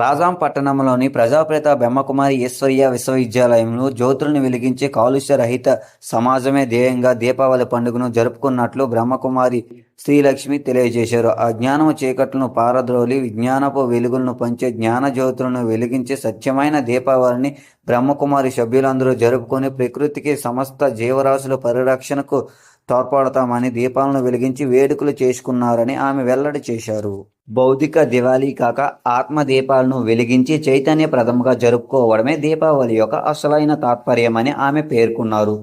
రాజాం పట్టణంలోని ప్రజాప్రేత బ్రహ్మకుమారి ఈశ్వర్య విశ్వవిద్యాలయంలో జ్యోతులను వెలిగించే కాలుష్య రహిత సమాజమే ధ్యేయంగా దీపావళి పండుగను జరుపుకున్నట్లు బ్రహ్మకుమారి శ్రీలక్ష్మి తెలియజేశారు. ఆ జ్ఞానము చీకట్లను పారద్రోలి విజ్ఞానపు వెలుగులను పంచే జ్ఞాన జ్యోతులను వెలిగించే సత్యమైన దీపావళిని బ్రహ్మకుమారి సభ్యులందరూ జరుపుకొని ప్రకృతికి సమస్త జీవరాశుల పరిరక్షణకు తోడ్పడతామని దీపాలను వెలిగించి వేడుకలు చేసుకున్నారని ఆమె వెల్లడి చేశారు. భౌతిక దివాళీ కాక ఆత్మ దీపాలను వెలిగించి చైతన్యప్రదముగా జరుపుకోవడమే దీపావళి యొక్క అసలైన తాత్పర్యమని ఆమె పేర్కొన్నారు.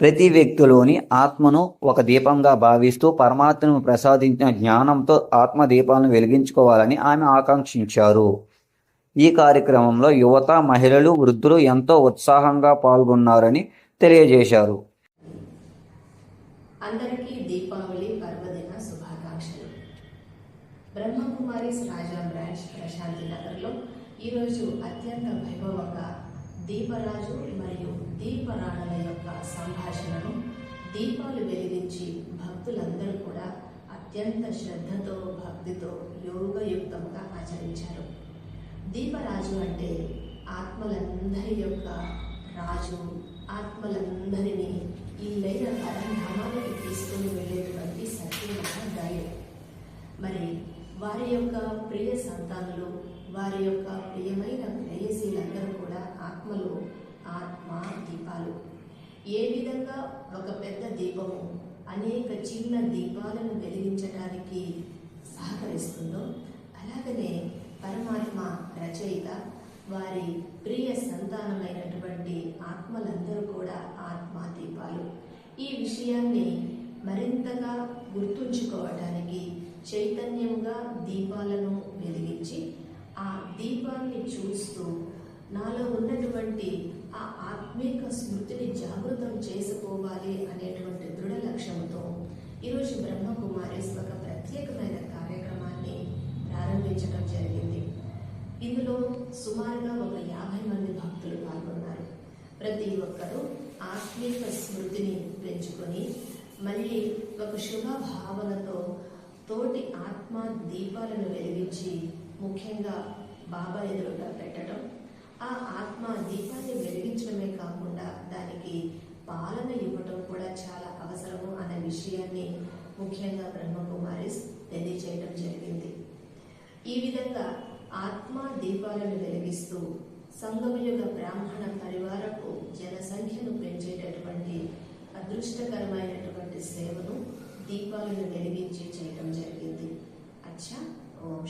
ప్రతి వ్యక్తిలోని ఆత్మను ఒక దీపంగా భావిస్తూ పరమాత్మను ప్రసాదించిన జ్ఞానంతో ఆత్మ దీపాలను వెలిగించుకోవాలని ఆమె ఆకాంక్షించారు. ఈ కార్యక్రమంలో యువత మహిళలు వృద్ధులు ఎంతో ఉత్సాహంగా పాల్గొన్నారని తెలియజేశారు. అందరికీ దీపావళి పర్వదిన శుభాకాంక్షలు. బ్రహ్మకుమారిస్ రాజా బ్రాంచ్ ప్రశాంతి నగర్లో ఈరోజు అత్యంత వైభవంగా దీపరాజు మరియు దీపరాణుల యొక్క సంభాషణను దీపాలు వెలిగించి భక్తులందరూ కూడా అత్యంత శ్రద్ధతో భక్తితో యోగయుక్తంగా ఆచరించారు. దీపరాజు అంటే ఆత్మలందరి యొక్క రాజు ఆత్మలందరినీ ఇల్లైన పరంధామాలకు తీసుకుని వెళ్ళేటువంటి సత్యమైన గాయం మరి వారి యొక్క ప్రియ సంతానులు వారి యొక్క ప్రియమైన ప్రేయసీలందరూ కూడా ఆత్మలు ఆత్మ దీపాలు. ఏ విధంగా ఒక పెద్ద దీపము అనేక చిన్న దీపాలను వెలిగించడానికి సహకరిస్తుందో అలాగనే పరమాత్మ రచయిత వారి ప్రియ సంతానమైనటువంటి ఆత్మలందరూ కూడా ఆత్మా దీపాలు. ఈ విషయాన్ని మరింతగా గుర్తుంచుకోవడానికి చైతన్యంగా దీపాలను వెలిగించి ఆ దీపాన్ని చూస్తూ నాలో ఉన్నటువంటి ఆ ఆత్మీక స్మృతిని జాగృతం చేసుకోవాలి అనేటువంటి దృఢ లక్ష్యంతో ఈరోజు బ్రహ్మకుమారీస్ ఒక ప్రత్యేకమైన కార్యక్రమాన్ని ప్రారంభించడం జరిగింది. ఇందులో సుమారుగా ఒక యాభై మంది భక్తులు పాల్గొన్నారు. ప్రతి ఒక్కరూ ఆత్మీక స్మృతిని పెంచుకొని మళ్ళీ ఒక శుభ భావనతో తోటి ఆత్మ దీపాలను వెలిగించి ముఖ్యంగా బాబా ఎదురుగా పెట్టడం ఆ ఆత్మ దీపాన్ని వెలిగించడమే కాకుండా దానికి పాలన ఇవ్వటం కూడా చాలా అవసరము అనే విషయాన్ని ముఖ్యంగా బ్రహ్మకుమారిస్ తెలియజేయడం జరిగింది. ఈ విధంగా ఆత్మ దీపాలను వెలిగిస్తూ సంగమయుగ బ్రాహ్మణ పరివారపు జనసంఖ్యను పెంచేటటువంటి అదృష్టకరమైనటువంటి సేవను దీపాలను వెలిగించి చేయటం జరిగింది. అచ్చా ఓం